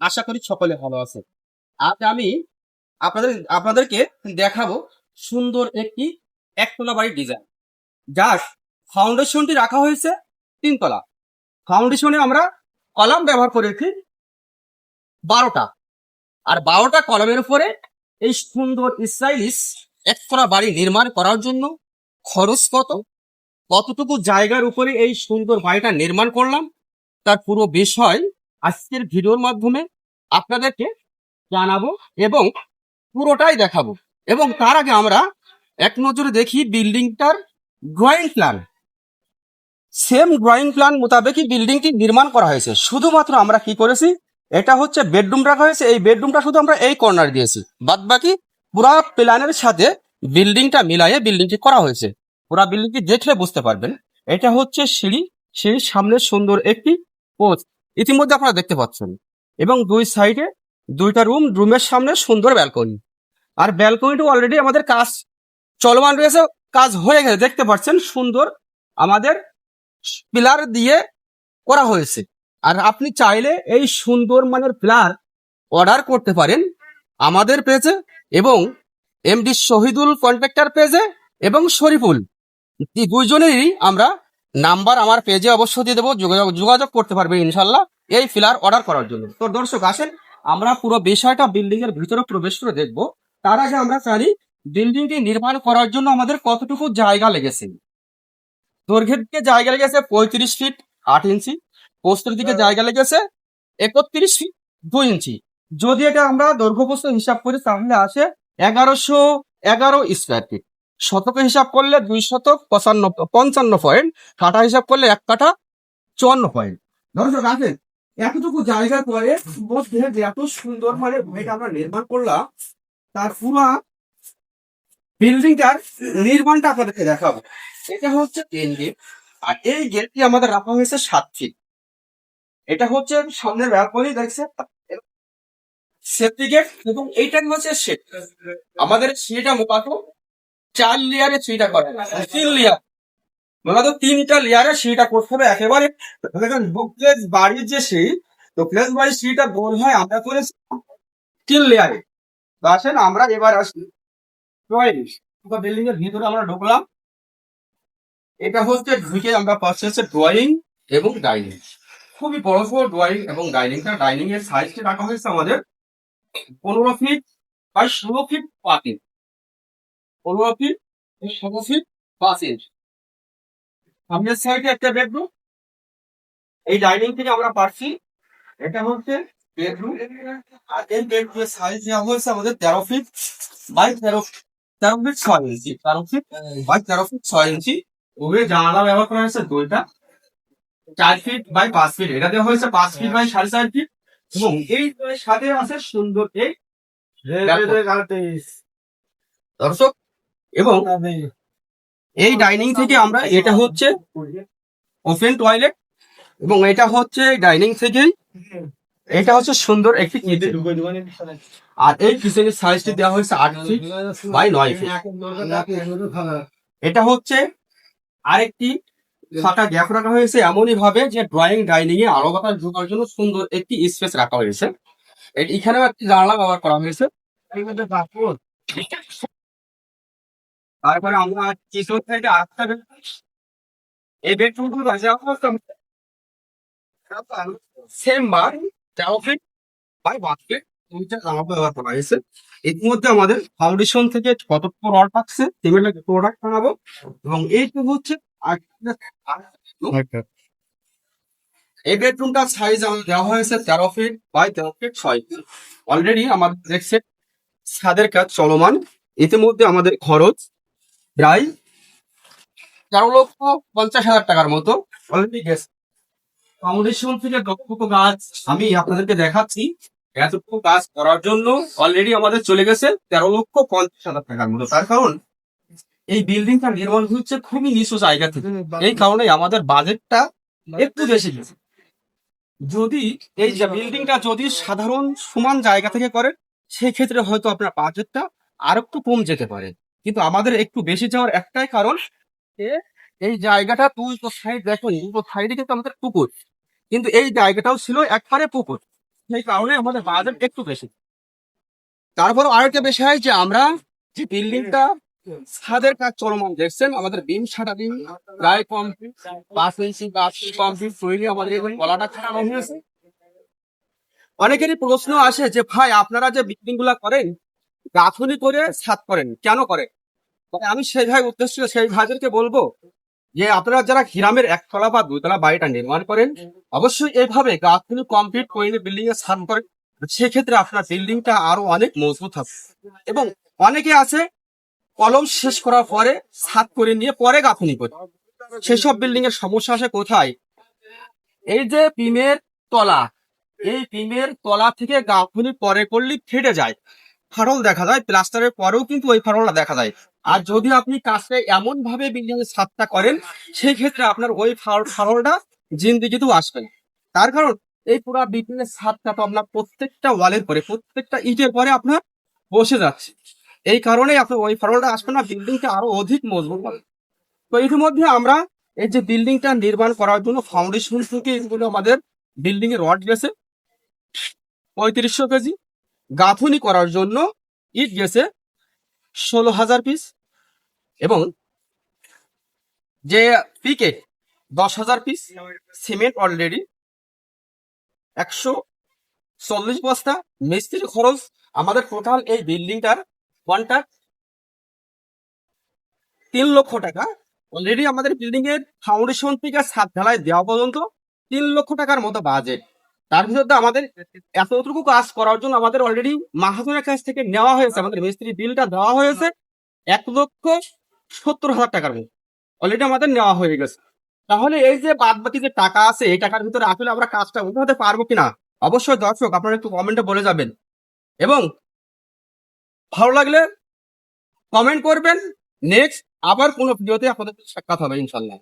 আশা করি সকলে ভালো আছে আজ আমি আপনাদের, আপনাদেরকে দেখাবো সুন্দর একটি একতলা বাড়ির ডিজাইন যার ফাউন্ডেশনটি রাখা হয়েছে তিনতলা। ফাউন্ডেশনে আমরা কলাম ব্যবহার করেছি বারোটা। আর বারোটা কলমের উপরে এই সুন্দর স্টাইলিশ একতলা বাড়ি নির্মাণ করার জন্য খরচ কত? কতটুকু জায়গার উপরে এই সুন্দর বাড়িটা নির্মাণ করলাম? তার পুরো বিষয় আজকের ভিডিওর মাধ্যমে আপনাদেরকে জানাব এবং পুরোটাই দেখাবো। এবং তার আগে আমরা এক নজরে দেখি বিল্ডিংটার drawing plan same drawing plan মোতাবেকই বিল্ডিংটি নির্মাণ করা হয়েছে। শুধুমাত্র আমরা কি করেছি, এটা হচ্ছে বেডরুম রাখা হয়েছে। এই বেডরুমটা শুধু আমরা এই কর্নার দিয়েছি। বাদ বাকি পুরা প্ল্যানের সাথে বিল্ডিংটা মিলাইয়ে বিল্ডিংটি করা হয়েছে। পুরা বিল্ডিংটি দেখলে বুঝতে পারবেন, এটা হচ্ছে সিঁড়ি। সিঁড়ির সামনে সুন্দর একটি পোস্ট ইতিমধ্যে আপনারা দেখতে পাচ্ছেন। এবং দুই সাইডে দুইটা রুম, রুমের সামনে সুন্দর ব্যালকনি। আর ব্যালকনিটা অলরেডি আমাদের কাজ চলমান রয়েছে, কাজ হয়ে গেছে। দেখতে পাচ্ছেন, সুন্দর আমাদের পিলার দিয়ে করা হয়েছে। আর আপনি চাইলে এই সুন্দর মানের পিলার অর্ডার করতে পারেন আমাদের পেজে এবং এমডি শহীদুল কন্ট্রাক্টর পেজে এবং শরীফুল। দুইজনেরই আমরা নাম্বার আমার পেজে অবশ্যই দিয়ে দেবো, যোগাযোগ যোগাযোগ করতে পারবে ইনশাল্লাহ। এই ফিলার অর্ডার করার জন্য। তো দর্শক, আসেন, আমরা পুরো বিষয়টা বিল্ডিং এর ভিতরে প্রবেশ করে দেখব। তার আগে আমরা জানি বিল্ডিংটি নির্মাণ করার জন্য আমাদের কতটুকু জায়গা লেগেছে। দৈর্ঘ্যের দিকে জায়গা লেগেছে পঁয়ত্রিশ ফিট আট ইঞ্চি পোস্তের দিকে জায়গা লেগেছে একত্রিশ ফিট দুই ইঞ্চি। যদি এটা আমরা দৈর্ঘ্য পোস্ত হিসাব করি, তাহলে আসে এগারোশো এগারো স্কোয়ার ফিট শতকে হিসাব করলে দুই শতক পঁচান্ন, পঞ্চান্ন পয়েন্ট কাঠা হিসাব করলে এক কাঠা চুয়ান্ন পয়েন্ট দর্শক, আসেন, এতটুকু জায়গার পরে মধ্যে যে এত সুন্দর মানে ভূমিটা আমরা নির্মাণ করলাম, তার পুরো বিল্ডিংটার নির্মাণটা আপনাদেরকে দেখাবো। এটা হচ্ছে তিন গেট আর এই গেটটি আমাদের রাখা হয়েছে সাত ফিট এটা হচ্ছে সামনের ব্যালকনি দেখছে সেফটি গেট এবং এইটা হচ্ছে শেড আমাদের সিঁড়িটা মূলত চার লেয়ারে সিঁড়িটা করে। তিন লেয়ার মূলত তিনটা লেয়ারে সিঁড়িটা করতে হবে একেবারে। দেখেন বুকলেস বাড়ির যে সিঁড়ি তো প্লেস বাড়ির সিঁড়িটা গোল হয় আমরা করেছি তিন লেয়ারে তো আসেন, আমরা এবার আসি। বিল্ডিং এর ভিতরে আমরা ঢুকলাম। এটা হচ্ছে ঢুকে আমরা পাচ্ছি ড্রয়িং এবং ডাইনিং খুবই বড় সড়ো ড্রয়িং এবং ডাইনিংটা ডাইনিং এর সাইজটা রাখা হয়েছে আমাদের পনেরো ফিট বাই ষোলো ফিট পাঁচ পনেরো ফিট ফিট পাঁচ ইঞ্চ সামনের সাইডে একটা বেডরুম এই ডাইনিং থেকে আমরা পাচ্ছি এটা হচ্ছে বেডরুম আর এই বেডরুমের সাইজ দেওয়া হয়েছে আমাদের তেরো ফিট বাই তেরো তেরো ফিট ছয় ইঞ্চি তেরো ফিট বাই তেরো ফিট ছয় ইঞ্চি জানালা ব্যবহার করা হয়েছে দুইটা। চার ফিট বাই পাঁচ ফিট এটা দেওয়া হয়েছে পাঁচ ফিট বাই সাড়ে চার ফিট এবং এই সাথে আছে সুন্দর এই দর্শক এবং এই ডাইনিং থেকে আমরা এটা হচ্ছে ওপেন টয়লেট এবং এটা হচ্ছে ডাইনিং থেকে এটা হচ্ছে সুন্দর একটি কিচেন আর এই কিচেনের সাইজটি দেওয়া হয়েছে আট ফিট বাই নয় ফিট এটা হচ্ছে আরেকটি ফাঁকা গ্যাপ রাখা হয়েছে। এমনই ভাবে যে ড্রয়িং ডাইনিং এ আলো বাতাস ঢোকার জন্য সুন্দর একটি স্পেস রাখা হয়েছে। এখানেও একটি জানালা ব্যবহার করা হয়েছে। তারপরে আমরা কিশোর থেকে আরেকটা bedroom। এই বেডরুম সেম বার তেরো ফিট বাই ফিট দুইটা জানালা ব্যবহার করা হয়েছে। ইতিমধ্যে আমাদের ফাউন্ডেশন থেকে কতটুকু রড পাচ্ছে সিমেন্টের প্রোডাক্ট বানাবো এবং এইটুকু হচ্ছে আর- এই বেডরুমটার সাইজ আমাদের দেওয়া হয়েছে তেরো ফিট বাই তেরো ফিট ছয় ফিট অলরেডি আমাদের দেখছে ছাদের কাজ চলমান। ইতিমধ্যে আমাদের খরচ প্রায় তেরো লক্ষ পঞ্চাশ হাজার টাকার মতো। অলরেডি গেছে ফাউন্ডেশন থেকে যতটুকু গাছ আমি আপনাদেরকে দেখাচ্ছি এতটুকু কাজ করার জন্য অলরেডি আমাদের চলে গেছে তেরো লক্ষ পঞ্চাশ হাজার টাকার মতো। তার কারণ এই বিল্ডিংটা নির্মাণ হচ্ছে খুবই নিচু জায়গা থেকে। এই কারণে আমাদের বাজেটটা একটু বেশি গেছে। যদি এই যে বিল্ডিংটা যদি সাধারণ সমান জায়গা থেকে করে সেক্ষেত্রে হয়তো আপনার বাজেটটা আর একটু কম যেতে পারে। কিন্তু আমাদের একটু বেশি যাওয়ার একটাই কারণ এই জায়গাটা তো সাইড দেখো দুটো সাইডে কিন্তু আমাদের পুকুর। কিন্তু এই জায়গাটাও ছিল একবারে পুকুর। সেই কারণে আমাদের বাজেট একটু বেশি। তারপর আরেকটা বিষয় যে আমরা যে বিল্ডিংটা ছাদের কাজ চলমান দেখছেন, আমাদের বিম সাটা বিম, প্রায় কমপ্লিট পাঁচ ইঞ্চি বা তৈরি আমাদের খাটানো হয়েছে। অনেকেরই প্রশ্ন আসে যে, ভাই, আপনারা যে বিল্ডিংগুলা করেন, গাঁথনি করে ছাদ করেন, কেন করেন? তবে আমি সেই ভাই উদ্দেশ্য সেই ভাইদেরকে বলব যে আপনারা যারা গ্রামের একতলা বা দুতলা বাড়িটা নির্মাণ করেন, অবশ্যই এইভাবে গাঁথনি কমপ্লিট করে বিল্ডিং এ ছাদ করেন। সেক্ষেত্রে আপনার বিল্ডিংটা আরও অনেক মজবুত হবে। এবং অনেকে আছে, কলম শেষ করার পরে ছাদ করে নিয়ে পরে গাঁথনি করে। সেসব বিল্ডিং এর সমস্যা আসে কোথায়? এই যে পিমের তলা, এই পিমের তলা থেকে গাঁথনি পরে করলে ফেটে যায়। ফাটল দেখা যায়, প্লাস্টারের পরেও কিন্তু ওই ফাটলটা দেখা যায়। আর যদি আপনি কাজটা এমন ভাবে এর ছাদটা করেন সেই ক্ষেত্রে আপনার ওই ফাটলটা জিন্দিগিতেও আসবে তার কারণ, এই পুরো এর ছাদটা তো আপনার প্রত্যেকটা ওয়ালের পরে, প্রত্যেকটা ইটের পরে আপনার বসে যাচ্ছে। এই কারণে আপনার ওই ফাটলটা আসবে না, বিল্ডিংটা আরও অধিক মজবুত হবে। তো ইতিমধ্যে আমরা এই যে বিল্ডিংটা নির্মাণ করার জন্য ফাউন্ডেশন থেকে এগুলো আমাদের বিল্ডিং এর রড গেছে, পঁয়ত্রিশশো কেজি। গাঁথুনি করার জন্য ইট গেছে ষোলো হাজার পিস এবং যে পিকে দশ হাজার পিস সিমেন্ট অলরেডি একশো চল্লিশ বস্তা মিস্ত্রি খরচ, আমাদের টোটাল এই বিল্ডিংটার কন্ট্রাক্ট তিন লক্ষ টাকা। অলরেডি আমাদের বিল্ডিং এর ফাউন্ডেশন থেকে ছাদ ঢালাই দেওয়া পর্যন্ত তিন লক্ষ টাকার মতো বাজেট তার ভিতরে আমাদের এতটুকু কাজ করার জন্য আমাদের অলরেডি মাহাজনের কাছ থেকে নেওয়া হয়েছে, আমাদের মিস্ত্রি বিলটা দেওয়া হয়েছে। এক লক্ষ সত্তর হাজার টাকার মতো। অলরেডি আমাদের নেওয়া হয়ে গেছে। তাহলে এই যে বাদ বাকি যে টাকা আছে, এই টাকার ভিতরে আসলে আমরা কাজটা উঠাতে পারব কিনা? অবশ্যই দর্শক, আপনারা একটু কমেন্টে বলে যাবেন। এবং ভালো লাগলে কমেন্ট করবেন। নেক্সট আবার কোনো ভিডিওতে আপনাদের সাক্ষাৎ হবে ইনশাল্লাহ